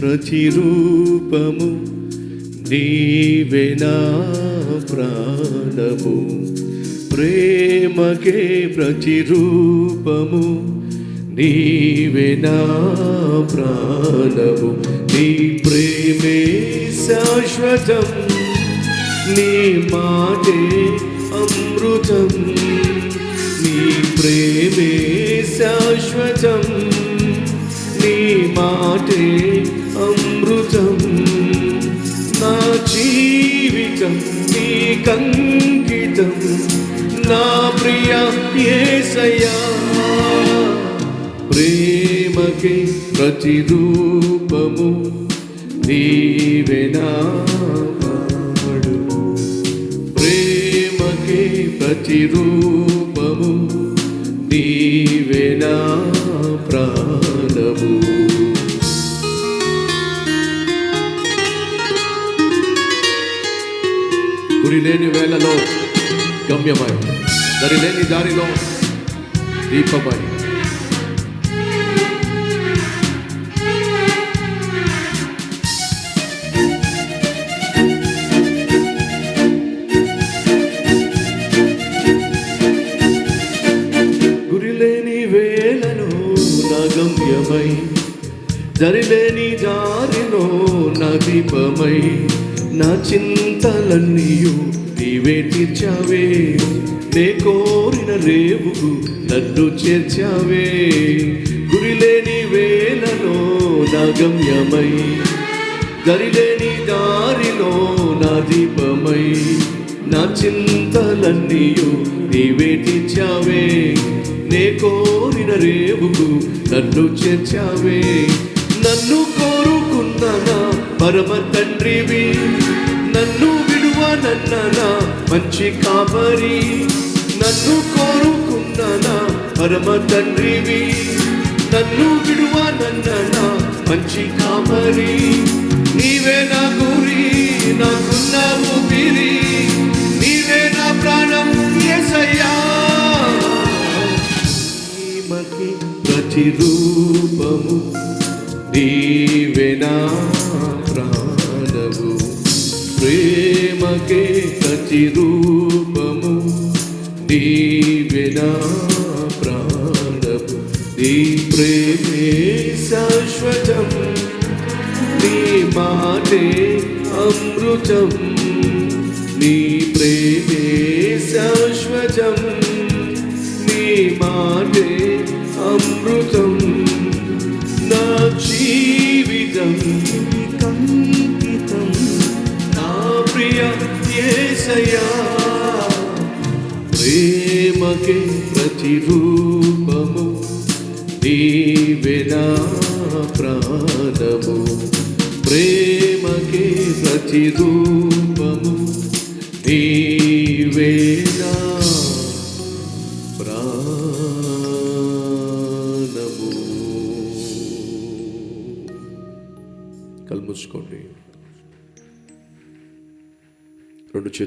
ప్రతిరూపము నీవేనా ప్రాణము. ప్రేమకే ప్రతిరూపము నీవేనా ప్రాణము. నీ ప్రేమే శాశ్వతం నీ మాటే అమృతం. నీ ప్రేమే శాశ్వతం. మాటే అమృతం. నా జీవితం నీ కంకితం నా ప్రియ ఏసయా ప్రేమకి ప్రతిరూపము నీవెనా ప్రేమకి ప్రతిరూపము నీవెనా ప్రాణము. గురిలేని వేళలో గమ్యమై దరిలేని దారిలో దీపమై. గురిలేని గమ్యమై దరిలేని దారిలో నా దీపమై. నా చింతలన్నీయు నీవే తీర్చావే. నే కోరిన రేవుకు నన్ను చేర్చావే. గురిలేని వేలలో నా గమ్యమై దరిలేని దారిలో నా దీపమై నా చింతలన్నీయు నీవే తీర్చావే. నే కోరిన రేవుకు నన్ను చేర్చావే. నన్ను కోరుకున్న పరమ తండ్రివి నన్ను విడువనన్నానా మంచి కాపరి నన్ను కోరుకున్న పరమ తండ్రివి నన్ను విడువనన్నానా మంచి కాపరి నీవే నా గురి నాకున్న ఊపిరి నీవే నా ప్రాణం యేసయ్యా ప్రతిరూపము. నీవే నా ప్రాణము ప్రేమకే కచిరూపము నీవే నా ప్రాణము నీ ప్రేమే శాశ్వతం. నీ మాటే అమృతం. నీ ప్రేమే శాశ్వతం. నీ మాటే అమృతం. నా జీవితం కంకితం. నా ప్రియ యేసయ్యా ప్రేమకే ప్రతిరూపము దీవేనా ప్రాణము. ప్రేమకే ప్రతిరూపము కళ్ళు మూసుకోండి. రెండు చేతులు